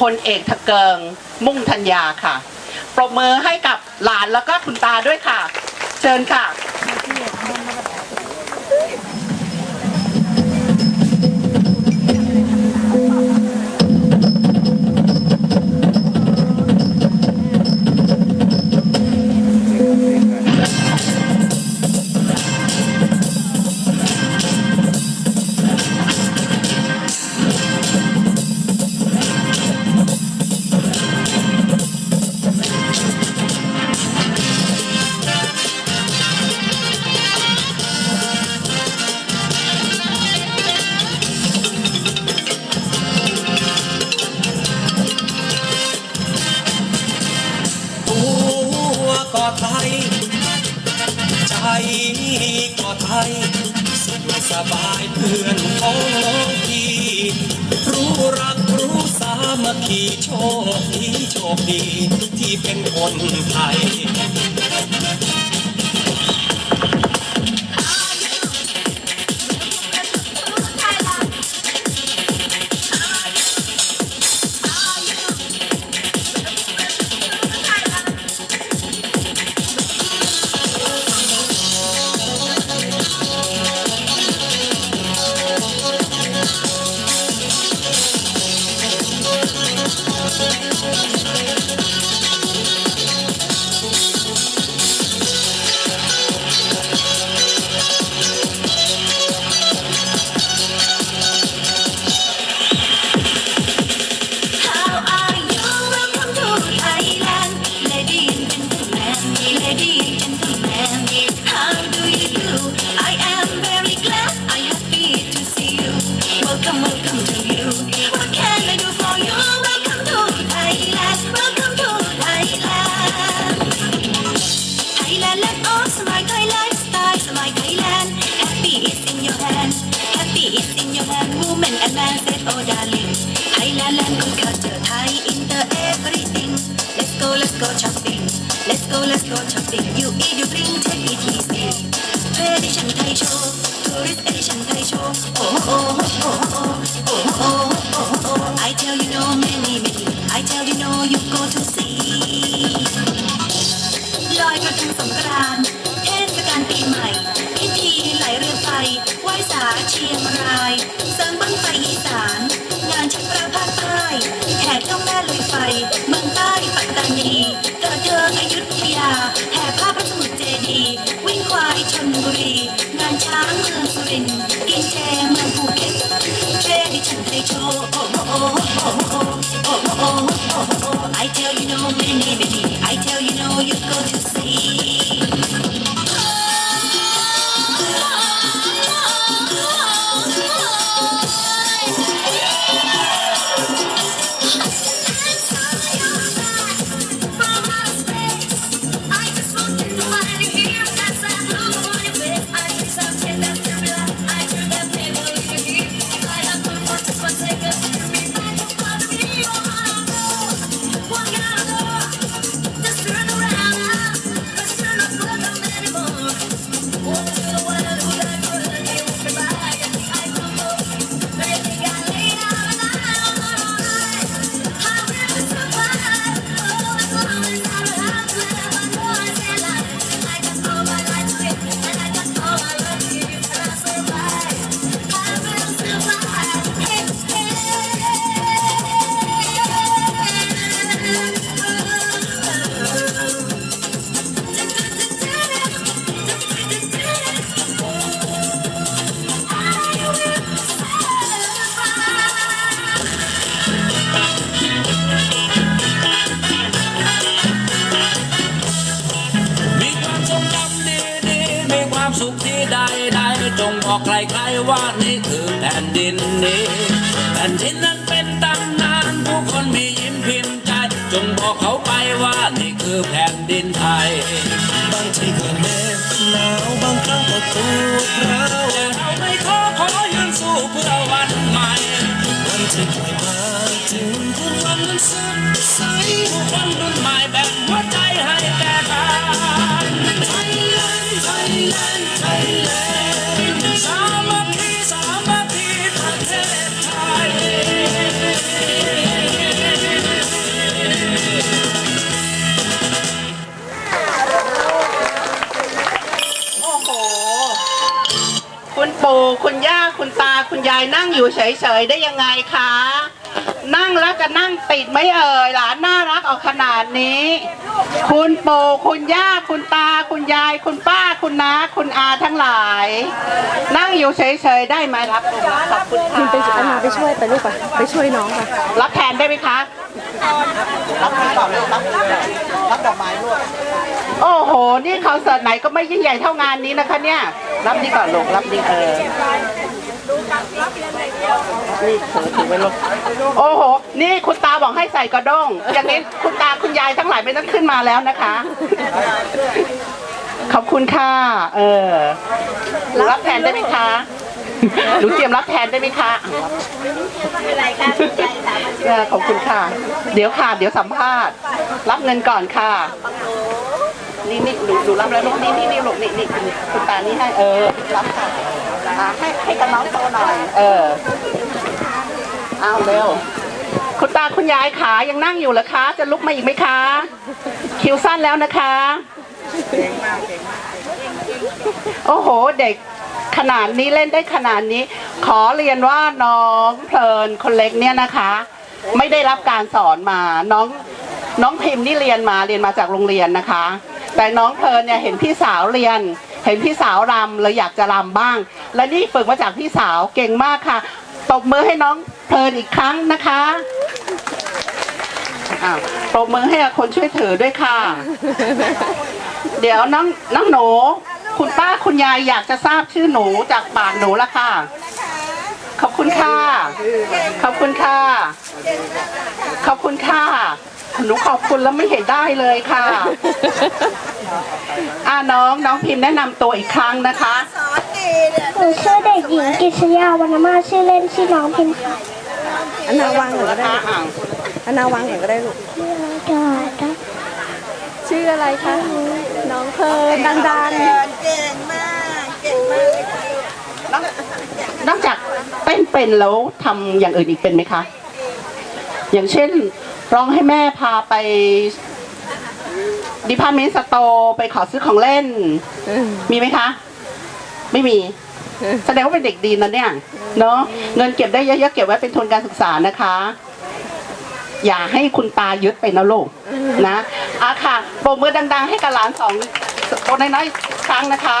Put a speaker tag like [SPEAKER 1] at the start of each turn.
[SPEAKER 1] พลเอกทะเกิง มุ่งธัญญาค่ะ ปรบมือให้กับหลานแล้วก็คุณตาด้วยค่ะ เชิญค่ะ
[SPEAKER 2] ไทยสุขสบายเพื่อนพ้องพี่รู้รักรู้สามัคคีโชคดีโชคดีที่เป็นคนไทย
[SPEAKER 3] go, let's go shopping. You eat, you drink, take it easy. Tradition show, tourist edition show. Oh, oh, oh, oh, oh, oh, oh, oh, oh, oh. I tell you no many, many. I tell you no, you go to see. I tell you no many I tell you no you go to see
[SPEAKER 2] ใครๆว่านี่คือแผ่นดินนี้แผ่นดินนั้นเป็นตำนานผู้คนมียิ้มพิมพ์ใจจงบอกเขาไปว่านี่คือแผ่นดินไทย บางทีก็เหน็บหนาวบางครั้งก็ปวดร้าวแต่เราไม่ขอขอยืนสู้เพื่อวันใหม่วันที่ใกล้มาถึงทุกวันนั้นสดใสผู้คนรุ่นใหม่แบ่งหัวใจให้แก่กันไทยแลนด์ไทยแลนด์ ยาย
[SPEAKER 1] นั่งอยู่เฉยๆได้ยังไงคะ นั่งแล้วจะนั่งติดไหม่เอ่ยหลานน่ารักออกขนาดนี้ คุณปู่คุณย่าคุณตาคุณยาย คุณป้าคุณน้าคุณอาทั้งหลาย นั่งอยู่เฉยๆได้ไหมรับขอบคุณ
[SPEAKER 4] พิม
[SPEAKER 1] ค่ะ
[SPEAKER 4] ไปอันนาไปช่วยไปลูกไปไปช่วยน้องไป
[SPEAKER 1] รับแทนได้ไหมคะรับนี่ก่อนเลยรับรับดอกไม้ลูกโอ้โห นี่คอนเสิร์ตไหนก็ไม่ยิ่งใหญ่เท่างานนี้นะคะเนี่ย รับนี่ก่อนลูกรับนี่เออ นี่ถือถือไว้ลูกโอ้โห นี่คุณตาบอกให้ใส่กระด้งอย่างนี้คุณตาคุณยายทั้งหลายไม่ต้องขึ้นมาแล้วนะคะ ขอบคุณค่ะ เออหนูรับแทนได้ไหมคะหนูเตรียมรับแทนได้ไหมคะขอบคุณค่ะ เดี๋ยวค่ะ เดี๋ยวสัมภาษณ์ รับเงินก่อนค่ะ นี่นี่หนูหนูรับแล้วลูกนี่นี่นี่ลูกนี่นี่คุณตานี่ให้เออ รับค่ะให้ให้กับน้องโตหน่อย เออเอาเร็ว คุณตาคุณยายขายังนั่งอยู่เหรอคะ จะลุกมาอีกไหมคะ คิวสั้นแล้วนะคะโอ้โห เด็กขนาดนี้เล่นได้ขนาดนี้ ขอเรียนว่าน้องเพลินคนเล็กเนี่ยนะคะ ไม่ได้รับการสอนมาน้องน้องพิมพ์นี่เรียนมาเรียนมาจากโรงเรียนนะคะ แต่น้องเพลินเนี่ยเห็นพี่สาวเรียน เห็นพี่สาวรำเลยอยากจะรำบ้าง และนี่ฝึกมาจากพี่สาวเก่งมากค่ะตบมือให้น้องเพลินอีกครั้งนะคะปรบมือให้คนช่วยถือด้วยค่ะ เดี๋ยวน้องน้องหนู คุณป้าคุณยายอยากจะทราบชื่อหนูจากปากหนูละค่ะ ขอบคุณค่ะ ขอบคุณค่ะ ขอบคุณค่ะ หนูขอบคุณแล้วไม่เห็นได้เลยค่ะ อ่าน้องน้องพิมพ์แนะนำตัวอีกครั้งนะคะ
[SPEAKER 5] หนูชื่อเด็กหญิงกิษยาวรรณมาศชื่อเล่นชื่อน้องพิมพ์ค่ะ
[SPEAKER 4] อันนาวางหน่อยก็ได้
[SPEAKER 1] อ่า
[SPEAKER 4] อันนาวางหน่อยก็ได้ลูก
[SPEAKER 5] ก็ก็
[SPEAKER 4] ชื่ออะไรคะ น้องเพลินดัง
[SPEAKER 1] นอกนอกจากเต้นเป็นแล้วทำอย่างอื่นอีกเป็นไหมคะ อย่างเช่น ร้องให้แม่พาไปดิพาร์ตเมนต์สโตร์ไปขอซื้อของเล่น
[SPEAKER 4] ๆอืม
[SPEAKER 1] มีไหมคะ ไม่มี แสดงว่าเป็นเด็กดีนะเนี่ย เนาะเงินเก็บได้เยอะๆเก็บไว้เป็นทุนการศึกษานะคะ อย่าให้คุณตายึดไปนะลูกนะอะค่ะปรบมือดัง ๆ ให้กับหลานสองคนน้อยๆครั้งนะคะ